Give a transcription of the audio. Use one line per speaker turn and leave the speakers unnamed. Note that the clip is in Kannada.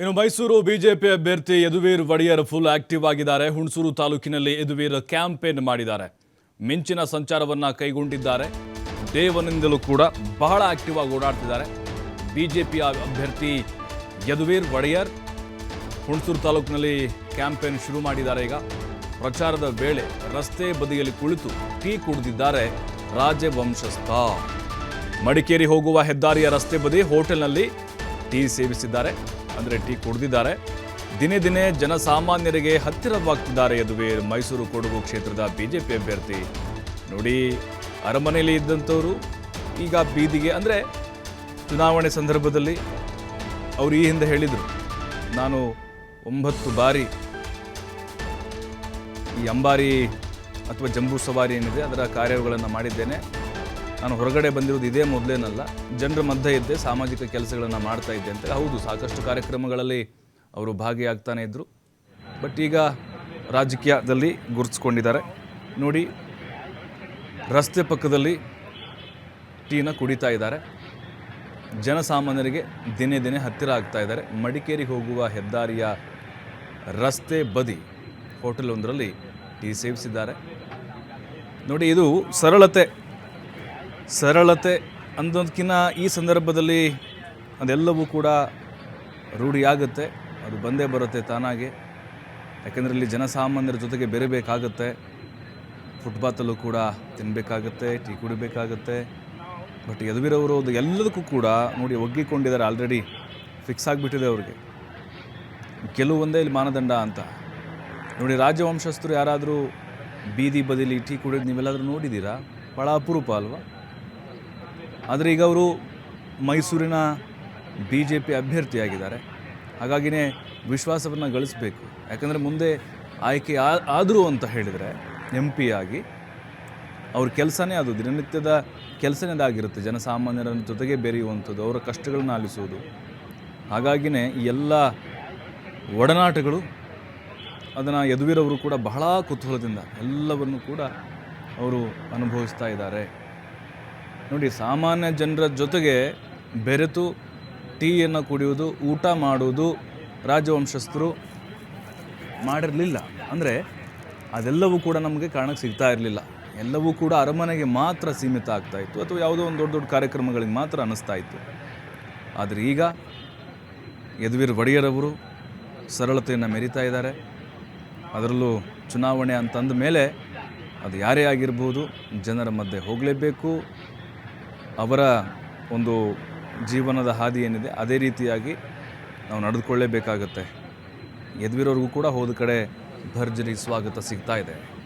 ಇನ್ನು ಮೈಸೂರು ಬಿಜೆಪಿ ಅಭ್ಯರ್ಥಿ ಯದುವೀರ್ ಒಡೆಯರ್ ಫುಲ್ ಆಕ್ಟಿವ್ ಆಗಿದ್ದಾರೆ. ಹುಣಸೂರು ತಾಲೂಕಿನಲ್ಲಿ ಯದುವೀರ್ ಕ್ಯಾಂಪೇನ್ ಮಾಡಿದ್ದಾರೆ. ಮಿಂಚಿನ ಸಂಚಾರವನ್ನು ಕೈಗೊಂಡಿದ್ದಾರೆ. ದೇವನಿಂದಲೂ ಕೂಡ ಬಹಳ ಆಕ್ಟಿವ್ ಆಗಿ ಓಡಾಡ್ತಿದ್ದಾರೆ. ಬಿಜೆಪಿ ಅಭ್ಯರ್ಥಿ ಯದುವೀರ್ ಒಡೆಯರ್ ಹುಣಸೂರು ತಾಲೂಕಿನಲ್ಲಿ ಕ್ಯಾಂಪೇನ್ ಶುರು ಮಾಡಿದ್ದಾರೆ ಈಗ. ಪ್ರಚಾರದ ವೇಳೆ ರಸ್ತೆ ಬದಿಯಲ್ಲಿ ಕುಳಿತು ಟೀ ಕುಡಿದಿದ್ದಾರೆ ರಾಜವಂಶಸ್ಥ ಮಡಿಕೇರಿ ಹೋಗುವ ಹೆದ್ದಾರಿಯ ರಸ್ತೆ ಬದಿ ಹೋಟೆಲ್ನಲ್ಲಿ ಟೀ ಸೇವಿಸಿದ್ದಾರೆ. ಅಂದರೆ ಟೀ ಕುಡಿದಿದ್ದಾರೆ. ದಿನೇ ದಿನೇ ಜನಸಾಮಾನ್ಯರಿಗೆ ಹತ್ತಿರವಾಗ್ತಿದ್ದಾರೆ ಯದುವೇ ಮೈಸೂರು ಕೊಡಗು ಕ್ಷೇತ್ರದ ಬಿಜೆಪಿ ಅಭ್ಯರ್ಥಿ. ನೋಡಿ, ಅರಮನೆಯಲ್ಲಿ ಇದ್ದಂಥವರು, ಈಗ ಬೀದಿಗೆ ಅಂದರೆ ಚುನಾವಣೆ ಸಂದರ್ಭದಲ್ಲಿ ಅವರು ಈ ಹಿಂದೆ ಹೇಳಿದರು, ನಾನು ಒಂಬತ್ತು ಬಾರಿ ಈ ಅಂಬಾರಿ ಅಥವಾ ಜಂಬೂ ಸವಾರಿ ಏನಿದೆ ಅದರ ಕಾರ್ಯಗಳನ್ನು ಮಾಡಿದ್ದೇನೆ. ನಾನು ಹೊರಗಡೆ ಬಂದಿರೋದು ಇದೇ ಮೊದಲೇನಲ್ಲ, ಜನರ ಮಧ್ಯೆ ಇದ್ದೆ ಸಾಮಾಜಿಕ ಕೆಲಸಗಳನ್ನು ಮಾಡ್ತಾ ಇದ್ದೆ ಅಂತ. ಹೌದು, ಸಾಕಷ್ಟು ಕಾರ್ಯಕ್ರಮಗಳಲ್ಲಿ ಅವರು ಭಾಗಿಯಾಗ್ತಾನೆ ಇದ್ದರು ಬಟ್ ಈಗ ರಾಜಕೀಯದಲ್ಲಿ ಗುರುತಿಸ್ಕೊಂಡಿದ್ದಾರೆ. ನೋಡಿ, ರಸ್ತೆ ಪಕ್ಕದಲ್ಲಿ ಟೀನ ಕುಡಿತಾ ಇದ್ದಾರೆ. ಜನಸಾಮಾನ್ಯರಿಗೆ ದಿನೇ ದಿನೇ ಹತ್ತಿರ ಆಗ್ತಾ ಇದ್ದಾರೆ. ಮಡಿಕೇರಿ ಹೋಗುವ ಹೆದ್ದಾರಿಯ ರಸ್ತೆ ಬದಿ ಹೋಟೆಲ್ ಒಂದರಲ್ಲಿ ಟೀ ಸೇವಿಸಿದ್ದಾರೆ. ನೋಡಿ, ಇದು ಸರಳತೆ. ಸರಳತೆ ಅಂದೊಂದಕ್ಕಿಂತ ಈ ಸಂದರ್ಭದಲ್ಲಿ ಅದೆಲ್ಲವೂ ಕೂಡ ರೂಢಿಯಾಗುತ್ತೆ ಅದು ಬಂದೇ ಬರುತ್ತೆ ತಾನಾಗೆ. ಯಾಕೆಂದರೆ ಇಲ್ಲಿ ಜನಸಾಮಾನ್ಯರ ಜೊತೆಗೆ ಬೆರೆಬೇಕಾಗತ್ತೆ. ಫುಟ್ಪಾತಲ್ಲೂ ಕೂಡ ತಿನ್ನಬೇಕಾಗತ್ತೆ ಟೀ ಕುಡಿಬೇಕಾಗತ್ತೆ. ಬಟ್ ಯದುವೀರವರು ಅದು ಎಲ್ಲದಕ್ಕೂ ಕೂಡ ನೋಡಿ ಒಗ್ಗಿಕೊಂಡಿದ್ದಾರೆ ಆಲ್ರೆಡಿ ಫಿಕ್ಸ್ ಆಗಿಬಿಟ್ಟಿದೆ ಅವ್ರಿಗೆ. ಕೆಲವೊಂದೇ ಇಲ್ಲಿ ಮಾನದಂಡ ಅಂತ. ನೋಡಿ ರಾಜವಂಶಸ್ಥರು ಯಾರಾದರೂ ಬೀದಿ ಬದಿಲಿ ಟೀ ಕುಡಿಯೋದು ನೀವೆಲ್ಲಾದರೂ ನೋಡಿದ್ದೀರಾ? ಭಾಳ ಅಪರೂಪ ಅಲ್ವಾ? ಆದರೆ ಈಗ ಅವರು ಮೈಸೂರಿನ ಬಿ ಜೆ ಪಿ ಅಭ್ಯರ್ಥಿಯಾಗಿದ್ದಾರೆ. ಹಾಗಾಗಿನೇ ವಿಶ್ವಾಸವನ್ನು ಗಳಿಸಬೇಕು. ಯಾಕಂದರೆ ಮುಂದೆ ಆಯ್ಕೆ ಆದರೂ ಅಂತ ಹೇಳಿದರೆ ಎಂ ಪಿ ಆಗಿ ಅವ್ರ ಕೆಲಸನೇ ಅದು. ದಿನನಿತ್ಯದ ಕೆಲಸನೇ ಅದಾಗಿರುತ್ತೆ ಜನಸಾಮಾನ್ಯರ ಜೊತೆಗೆ ಬೆರೆಯುವಂಥದ್ದು, ಅವರ ಕಷ್ಟಗಳನ್ನ ಆಲಿಸುವುದು. ಹಾಗಾಗಿನೇ ಈ ಎಲ್ಲ ಒಡನಾಟಗಳು ಅದನ್ನು ಯದುವೀರವರು ಕೂಡ ಬಹಳ ಕುತೂಹಲದಿಂದ ಎಲ್ಲವನ್ನು ಕೂಡ ಅವರು ಅನುಭವಿಸ್ತಾ ಇದ್ದಾರೆ. ನೋಡಿ, ಸಾಮಾನ್ಯ ಜನರ ಜೊತೆಗೆ ಬೆರೆತು ಟೀಯನ್ನು ಕುಡಿಯುವುದು, ಊಟ ಮಾಡುವುದು ರಾಜವಂಶಸ್ಥರು ಮಾಡಿರಲಿಲ್ಲ. ಅಂದರೆ ಅದೆಲ್ಲವೂ ಕೂಡ ನಮಗೆ ಕಾರಣಕ್ಕೆ ಸಿಗ್ತಾ ಇರಲಿಲ್ಲ. ಎಲ್ಲವೂ ಕೂಡ ಅರಮನೆಗೆ ಮಾತ್ರ ಸೀಮಿತ ಆಗ್ತಾ ಇತ್ತು, ಅಥವಾ ಯಾವುದೋ ಒಂದು ದೊಡ್ಡ ದೊಡ್ಡ ಕಾರ್ಯಕ್ರಮಗಳಿಗೆ ಮಾತ್ರ ಅನ್ನಿಸ್ತಾ ಇತ್ತು. ಆದರೆ ಈಗ ಯದುವೀರ್ ಒಡೆಯರವರು ಸರಳತೆಯನ್ನು ಮೆರಿತಾ ಇದ್ದಾರೆ. ಅದರಲ್ಲೂ ಚುನಾವಣೆ ಅಂತಂದ ಮೇಲೆ ಅದು ಯಾರೇ ಆಗಿರ್ಬೋದು ಜನರ ಮಧ್ಯೆ ಹೋಗಲೇಬೇಕು. ಅವರ ಒಂದು ಜೀವನದ ಹಾದಿ ಏನಿದೆ, ಅದೇ ರೀತಿಯಾಗಿ ನಾವು ನಡೆದುಕೊಳ್ಳೇಬೇಕಾಗತ್ತೆ. ಎದ್ವಿರೋರ್ಗೂ ಕೂಡ ಹೋದ ಕಡೆ ಭರ್ಜರಿ ಸ್ವಾಗತ ಸಿಗ್ತಾ ಇದೆ.